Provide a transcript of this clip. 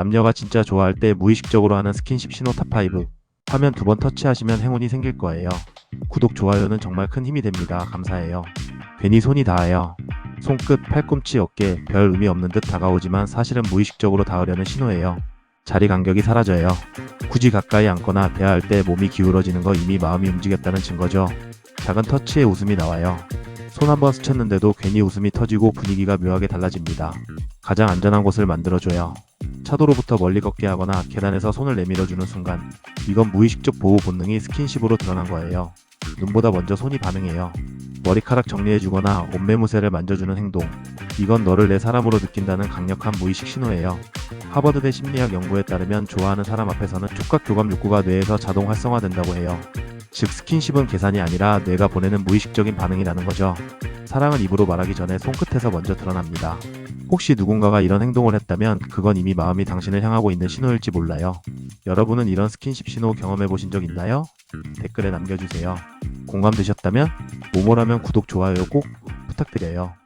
남녀가 진짜 좋아할 때 무의식적으로 하는 스킨십 신호 탑5. 화면 두 번 터치하시면 행운이 생길 거예요. 구독, 좋아요는 정말 큰 힘이 됩니다. 감사해요. 괜히 손이 닿아요. 손끝, 팔꿈치, 어깨, 별 의미 없는 듯 다가오지만 사실은 무의식적으로 닿으려는 신호예요. 자리 간격이 사라져요. 굳이 가까이 앉거나 대화할 때 몸이 기울어지는 거 이미 마음이 움직였다는 증거죠. 작은 터치에 웃음이 나와요. 손 한번 스쳤는데도 괜히 웃음이 터지고 분위기가 묘하게 달라집니다. 가장 안전한 곳을 만들어줘요. 차도로부터 멀리 걷게 하거나 계단에서 손을 내밀어주는 순간 이건 무의식적 보호 본능이 스킨십으로 드러난 거예요. 눈보다 먼저 손이 반응해요. 머리카락 정리해주거나 옷매무새를 만져주는 행동. 이건 너를 내 사람으로 느낀다는 강력한 무의식 신호예요. 하버드대 심리학 연구에 따르면 좋아하는 사람 앞에서는 촉각 교감 욕구가 뇌에서 자동 활성화된다고 해요. 즉 스킨십은 계산이 아니라 뇌가 보내는 무의식적인 반응이라는 거죠. 사랑은 입으로 말하기 전에 손끝에서 먼저 드러납니다. 혹시 누군가가 이런 행동을 했다면 그건 이미 마음이 당신을 향하고 있는 신호일지 몰라요. 여러분은 이런 스킨십 신호 경험해 보신 적 있나요? 댓글에 남겨주세요. 공감되셨다면 모모라면 구독, 좋아요 꼭 부탁드려요.